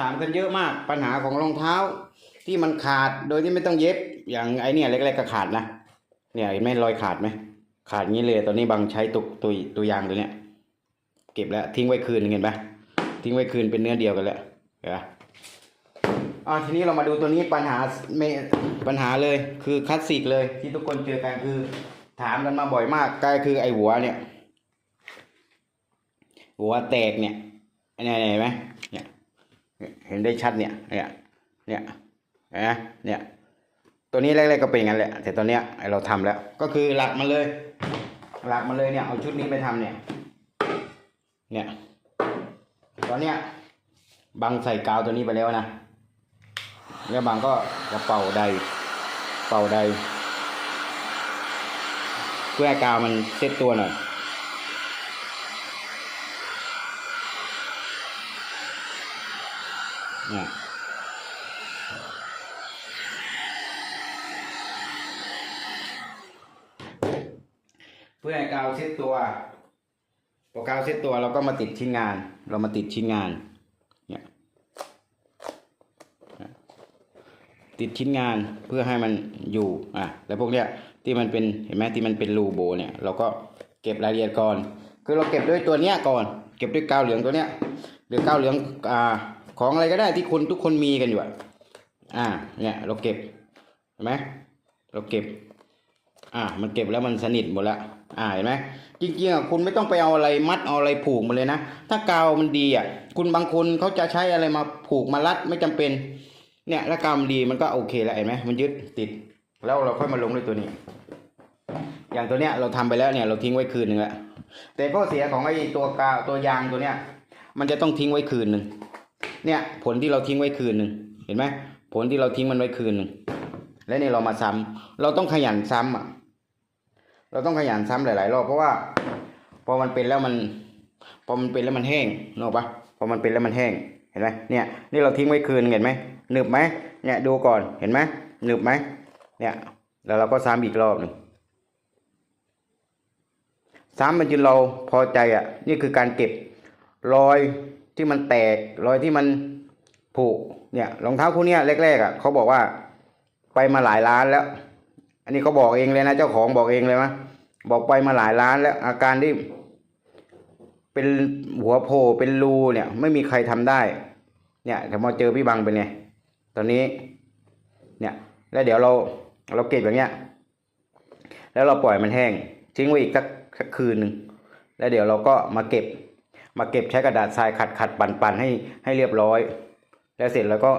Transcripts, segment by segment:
ถามกันเยอะมากปัญหาของรองเท้า ที่มันขาดโดยที่ไม่ต้องเย็บอย่างไอเนี่ยเล็กๆก็ขาดนะเนี่ยเห็นไหมรอยขาดไหมขาดงี้เลยตอนนี้บางใช้ตุกตัวตัวยางตัวเนี้ยเก็บแล้วทิ้งไว้คืนเห็นปะทิ้งไว้คืนเป็นเนื้อเดียวกันแล้วเห็นปะอ่าทีนี้เรามาดูตัวนี้ปัญหาไม่ปัญหาเลยคือคลาสสิกเลยที่ทุกคนเจอกันคือถามกันมาบ่อยมากก็คือไอหัวเนี่ย หัวแตกเนี่ยเนี่ยเห็นไหมเนี่ย เห็นได้ชัดเนี่ย เนี่ย เนี่ยนไหมเนี่ย ตัวนี้แรกๆก็เป็นงั้นแหละ แต่ตอนเนี้ยไอเราทำแล้ว ก็คือหลักมาเลย หลักมาเลยเนี่ย เอาชุดนี้ไปทำเนี่ย เนี่ย ตอนเนี้ยบังใส่กาวตัวนี้ไปแล้วนะ แล้วบางก็จะเป่าใด เป่าใด เพื่อให้กาวมันเซ็ตตัวหน่อย เนี่ยเพื่อให้กาวเซ็ตตัวพอกาวเซ็ตตัวเราก็มาติดชิ้นงาน เรามาติดชิ้นงานเนี่ยติดชิ้นงานเพื่อให้มันอยู่อะแล้วพวกเนี้ยที่มันเป็นเห็นไหมที่มันเป็นรูโบเนี่ย เราก็เก็บรายละเอียดก่อน คือเราเก็บด้วยตัวเนี้ยก่อน เก็บด้วยกาวเหลืองตัวเนี้ยหรือกาวเหลืองอ่า ของอะไรก็ได้ที่คนทุกคนมีกันอยู่อะอ่า เนี่ยเราเก็บเห็นไหมเราเก็บ อ่า มันเก็บแล้วมันสนิทหมดล้วอ่าเห็นไหมจริงๆอะคุณไม่ต้องไปเอาอะไรมัดเอาอะไรผูกมาเลยนะถ้ากาวมันดีอะ คุณบางคนเขาจะใช้อะไรมาผูกมารัดไม่จำเป็น เนี่ยถ้ากาวมันดีมันก็โอเคแล้วเห็นไหมมันยึดติด แล้วเราค่อยมาลงด้วยตัวนี้ อย่างตัวเนี้ยเราทำไปแล้วเนี่ยเราทิ้งไว้คืนหนึ่งล้วแต่ข้อเสียของไอ้ตัวกาวตัวยางตัวเนี้ยมันจะต้องทิ้งไว้คืนหนึ่ง เนี่ยผลที่เราทิ้งไว้คืนหนึ่งเห็นไหมผลที่เราทิ้งมันไว้คืนหนึ่งแล้วนี่เรามาซ้ำเราต้องขยันซ้ำอะ เราต้องขยันซ้ำหลาย ๆ รอบเพราะว่า พอมันเป็นแล้วมันพอมันเป็นแล้วมันแห้งนึกออกปะพอมันเป็นแล้วมันแห้งเห็นไหมเนี่ยนี่เราทิ้งไว้คืนเห็นไหมหนึบไหมเนี่ยดูก่อนเห็นไหมหนึบไหมเนี่ยแล้วเราก็ซ้ำอีกรอบหนึ่งซ้ำมันจนเราพอใจอะ นี่คือการเก็บรอย ที่มันแตกรอยที่มันผุเนี่ยรองเท้าคู่นี้แรกๆอะเขาบอกว่าไปมาหลายล้านแล้ว อันนี้เขาบอกเองเลยนะเจ้าของบอกเองเลยนะบอกไปมาหลายล้านแล้ว อาการที่เป็นหัวโผล่เป็นรูเนี่ย ไม่มีใครทำได้ เนี่ยแต่พอเจอพี่บังเป็นไงตอนนี้ เนี่ยแล้วเดี๋ยวเราเราเก็บอย่างเงี้ย แล้วเราปล่อยมันแห้งทิ้งไว้อีกสักคืนหนึ่งแล้วเดี๋ยวเราก็มาเก็บ มาเก็บใช้กระดาษทรายขัดขัดปั่นปั่นให้ให้เรียบร้อย แล้วเสร็จแล้วก็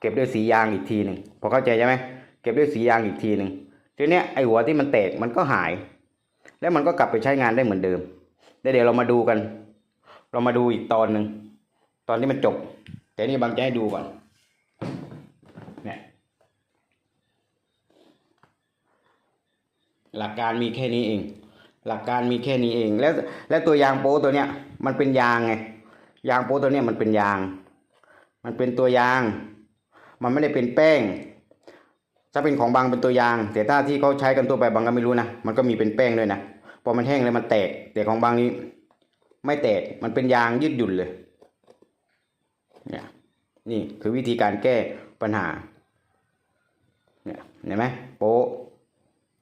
เก็บด้วยสียางอีกทีหนึ่งพอเข้าใจใช่ไหมเก็บด้วยสียางอีกทีหนึ่งทีเนี้ยไอหัวที่มันแตกมันก็หาย แล้วมันก็กลับไปใช้งานได้เหมือนเดิมแล้วเดี๋ยวเรามาดูกัน เรามาดูอีกตอนหนึ่งตอนที่มันจบ แต่นี่บางจะให้ดูก่อนเนี่ยหลักการมีแค่นี้เอง หลักการมีแค่นี้เอง แล้วแล้วตัวยางโป๊ตัวเนี้ยมันเป็นยางไงยางโป๊ตัวเนี้ยมันเป็นยาง มันเป็นตัวยาง มันไม่ได้เป็นแป้ง ถ้าเป็นของบางเป็นตัวยาง แต่ถ้าที่เขาใช้กันตัวไปบางก็ไม่รู้นะมันก็มีเป็นแป้งด้วยนะพอมันแห้งแล้วมันแตก แต่ของบางนี้ ไม่แตกมันเป็นยางยืดหยุ่นเลยเนี่ยนี่คือวิธีการแก้ปัญหาเนี่ยเห็นไหมโป๊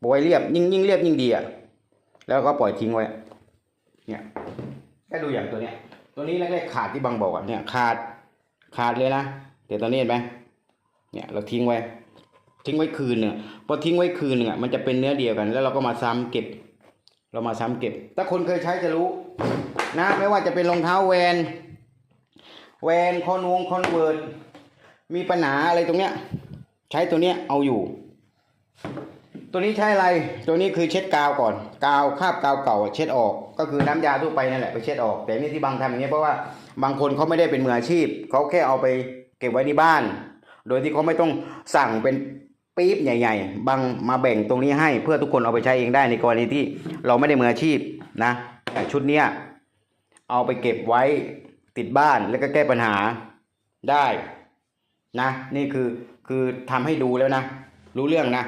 โป๊เรียบยิ่งยิ่งเรียบยิ่งดีอะ แล้วก็ปล่อยทิ้งไว้ เนี่ยแค่ดูอย่างตัวเนี้ย ตัวนี้แรกๆขาดที่บางบอกอะเนี่ยขาดขาดเลยนะแต่ตอนนี้เห็นไหมเนี่ยเราทิ้งไว้ ทิ้งไว้คืนเนี่ยพอทิ้งไว้คืนเนี่ยมันจะเป็นเนื้อเดียวกัน แล้วเราก็มาซ้ำเก็บ เรามาซ้ำเก็บ ถ้าคนเคยใช้จะรู้ นะไม่ว่าจะเป็นรองเท้าแวน แวนคอนวงคอนเวิร์ตมีปัญหาอะไรตรงเนี้ย ใช้ตัวเนี้ยเอาอยู่ ตัวนี้ใช้อะไร ตัวนี้คือเช็ดกาวก่อน กาวคาบกาวเก่าเช็ดออก ก็คือน้ำยาทั่วไปนั่นแหละไปเช็ดออก แต่นี่ที่บางทำอย่างนี้เพราะว่าบางคนเขาไม่ได้เป็นมืออาชีพ เขาแค่เอาไปเก็บไว้ที่บ้าน โดยที่เขาไม่ต้องสั่งเป็นปี๊บใหญ่ ๆ บางมาแบ่งตรงนี้ให้เพื่อทุกคนเอาไปใช้เองได้ในกรณีที่เราไม่ได้มืออาชีพนะแต่ชุดเนี้ยเอาไปเก็บไว้ติดบ้านแล้วก็แก้ปัญหาได้นะ นี่คือคือทำให้ดูแล้วนะ รู้เรื่องนะ